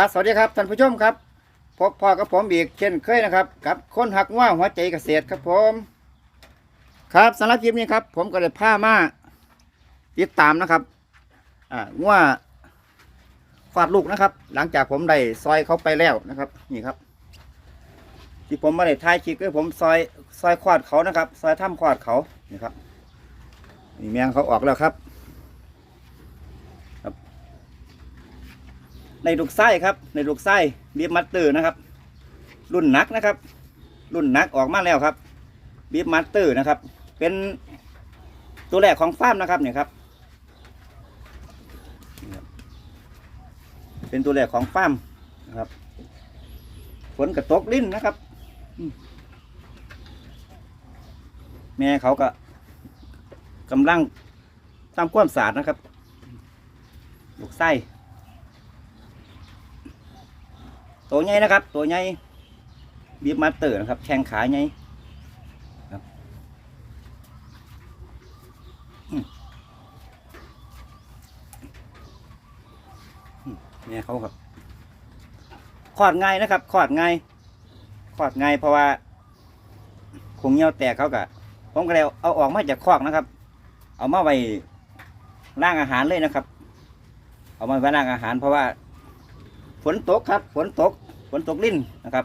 ครับสวัสดีครับท่านผู้ชมครับพบพ่อกับผมอีกเช่นเคยนะครับกับคนหักว่าหัวใจเกษตรครับผม ครับสำหรับคลิปนี้ครับ ผมก็เลยพามาติดตามนะครับอ่าว่าฟาดลูกนะครับ หลังจากผมได้ซอยเขาไปแล้วนะครับ นี่ครับ ที่ผมมาได้ท้ายคลิปก็ผมซอยซอยควาดเขานะครับ ซอยถ้ำควาดเขานี่ครับนี่แมงเขาออกแล้วครับ ในลูกไส้ครับ ในลูกไส้บีบมัตเตอร์นะครับ รุ่นนักนะครับ รุ่นนักออกมาแล้วครับบีบมัตเตอร์นะครับ เป็นตัวแรกของฟาร์มนะครับเนี่ยครับ เป็นตัวแรกของฟาร์มนะครับฝนกระตกลิ้นนะครับ แม่เขาก็กำลังทำความสะอาดนะครับลูกไส้ ตัวใหญ่นะครับ ตัวใหญ่บีบมาเตอร์นะครับ แข้งขาใหญ่ครับเนี่ยเขาครับคลอดง่ายนะครับคลอดง่ายคลอดง่ายเพราะว่าคงเหี่ยวแตกเขากะผมก็เลยเอาออกมาจากคอกนะครับ เอามาไว้ล่างอาหารเลยนะครับ เอามาไว้ล่างอาหารเพราะว่า ฝนตกครับ ฝนตก ฝนตกลิ้นนะครับ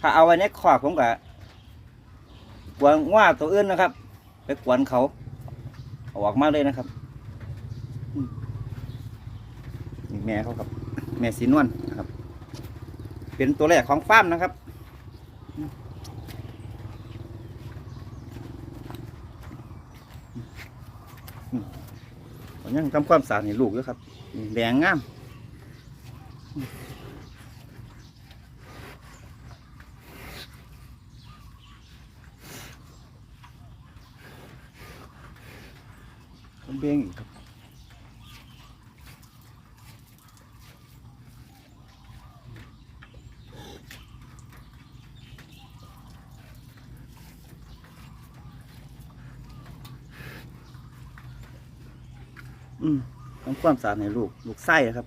ถ้าเอาไว้ในขอกผมก็กวนว่าตัวอื่นนะครับ ไปกวนเขาออกมาเลยนะครับมนี่แม่เขาครับ แม่สีนวลนะครับ เป็นตัวแรกของฟาร์มนะครับยังทำความสะอาดให้ลูกอยู่ครับแดงงาม เบี้ยงอีกครับอืมทำความสะอาดให้ลูก ลูกไส้ครับ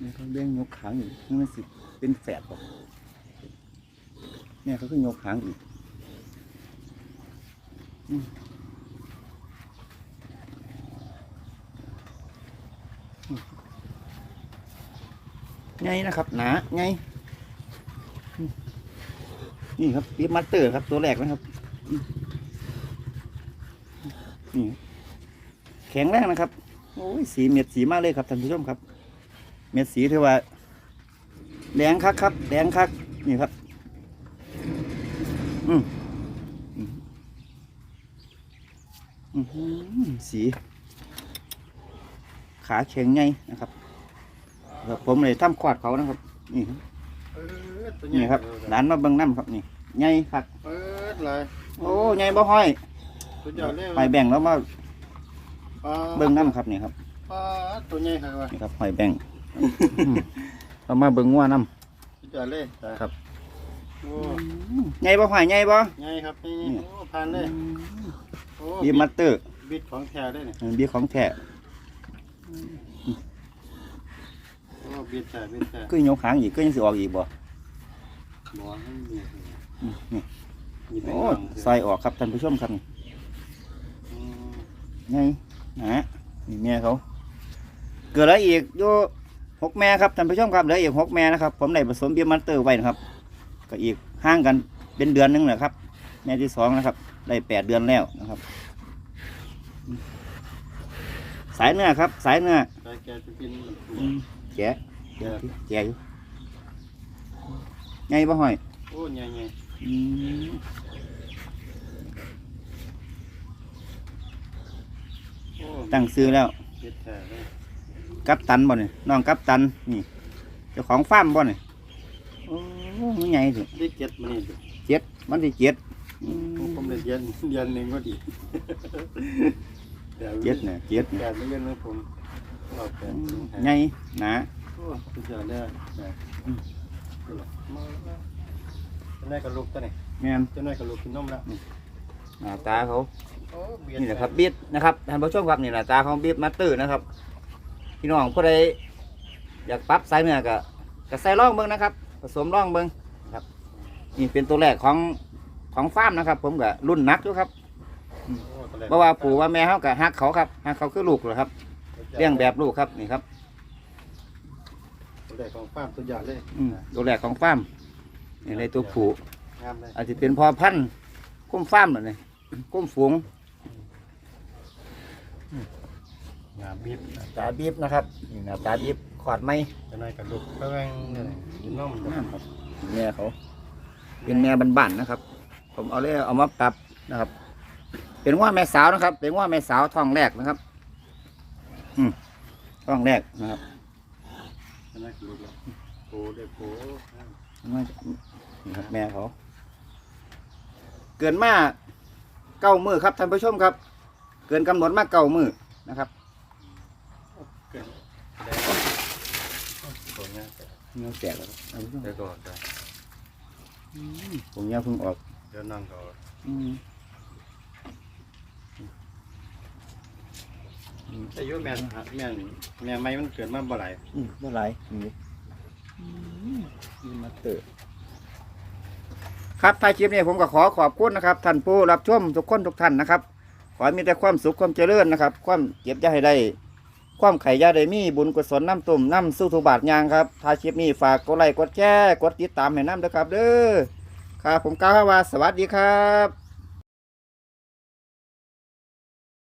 นี่เขาเบี้ยงยกขางอยู่นี่มันสิเป็นแฝดบอกเนี่ยเขาก็ยกขางอีก ไงนะครับ หนาไงอืมนี่ครับปีมัตเตอร์ครับตัวแรกนะครับนี่แข็งแรงนะครับ โอ้ยสีเม็ดสีมากเลยครับท่านผู้ชมครับ เม็ดสีถือว่าแดงคักครับแดงคักนี่ครับ อืมอืมอื้อหือ สี ขาแข็งไงนะครับครับผมเลยทำควาดเขานะครับ นี่ครับเปิดตัวนี่ครับหลานมาเบิ่งน้ำครับนี่ใหญ่ครับเปิดเลยโอ้ใหญ่บ่ห้อยสุดยอดเลยหอยแบ่งแล้วมาปลาเบิ่งน้ำครับนี่ครับปลาตัวใหญ่ครับว่านี่ครับหอยแบ่งเรามาเบิ่งงัวน้สุดยอดเลยำครับโอ้ใหญ่บ่ห้อยใหญ่บ่ใหญ่ครับนี่โอ้พันเลยโอ้ บีมัตเตอร์บิดของแท้เลยเนี่ยบีของแท้โอ้บิดแท้บิดแท้ก็ยกหางอีกก็ยังสิออกอีกบ่บอกให้บิดอืมนี่บิดไปโอ้ก่อนใส่ออกครับท่านผู้ชมครับนี่อืมใหญ่นะนี่แม่เขาเกิดแล้วอีกอยู่หกแม่ครับท่านผู้ชมครับเหลืออีกหกแม่นะครับผมได้ผสมบีมัตเตอร์ไว้นะครับ ก็อีกห่างกันเป็นเดือนหนึงแหละครับ แม่ที่สองนะครับ ได้แปดเดือนแล้วนะครับ สายเนื้อครับ สายเนื้อใจแกจะกินอืมแกะแกะแกะอยู่ไงบ่ห้อยโอ้ใหญ่ใหญ่อืมโอ้ตั้งซื้อแล้วบิดแท้เลยกัปตันบ่เนี่ยน้องกัปตันนี่เจ้าของฟาร์มบ่เนี่ยโอ้มันใหญ่สิได้เจ็ดมันนี่ดิเจ็ดมันที่เจ็ดอืโอ้ม ผมได้เดือนเดือนหนึ่งก็ดีเจ็ดเนี่ยเจ็ดแปเนี่ยดเดือนนะผมเราแปดถึงห้าใหญ่หนาโอ้สุดยอดเลยนะมาแล้วเจ้าน้อยกับลูกตัวนี้แม่นเจ้าน้อยกับลูกกินนมแล้วหน้าตาเขาโอ้เบียดนี่แหละครับบีดนะครับท่านผู้ชมครับนี่หน้าตาของบีดมาสเตอร์นะครับพี่น้องผู้ใดอยากปรับสายเนื้อก็ก็ใส่ร่องเบิ้งนะครับ ผสมร่องเบิ้งครับนี่เป็นตัวแรกของ ของฟาร์มนะครับ ผมก็รุ่นนักอยู่ครับโอ้ตอนแรกเพราะว่าปู่ว่าแม่เขาก็ฮักเขาครับฮักเขาคือลูกเลยครับเลี้ยงแบบลูกครับนี่ครับตัวแรกของฟาร์มตัวใหญ่เลยอืมตัวแรกของฟาร์มนี่ในตัวผู้งามเลยอาจจะเป็นพอพันธุ์คุ้มฟาร์มเลยนี่คุ้มฝูงงามบีบตาบีบนะครับนี่หน้าตาบีบขอดไหมจะน้อยกับลูกแป้งนี่กินน้องมันงามครับแม่เขาเป็นแม่บ้านๆนะครับ ผมเอาเลยเอามาปรับนะครับ เป็นว่าแม่สาวนะครับ เป็นว่าแม่สาวท้องแรกนะครับ อืมท้องแรกนะครับจะน้อยกับลูกแล้วโอ้เด็กโอ้นี่ครับแม่เขา เกินมาเก้ามือครับท่านผู้ชมครับ เกินกำหนดมาเก้ามือนะครับเกินแดงโอ้งามเงี้ยแตกแล้วครับท่านผู้ชมเดี๋ยวก่อนจ้ะผมเงี้ยเพิ่งออก เดี๋ยวนั่งก่อนอืมอายุแม่แม่แม่ไม่มันเกิดมาบ่หลายอืมเมื่อไหรนี่นี่มาเตอร์ครับท้ายคลิปนี้ผมก็ขอขอบคุณนะครับ ท่านผู้รับชมทุกคนทุกท่านนะครับ ขอให้มีแต่ความสุขความเจริญนะครับ ความเก็บอยาให้ได้ ความไข่ยาได้มีบุญกุศลน้ำตุ่มน้ำสู้ทุบาทยางครับท้ายคลิปนี้ฝากกดไลค์กดแชร์กดติดตามให้น้ำด้วยครับ เด้อ ครับผมก้าวว่าสวัสดีครับ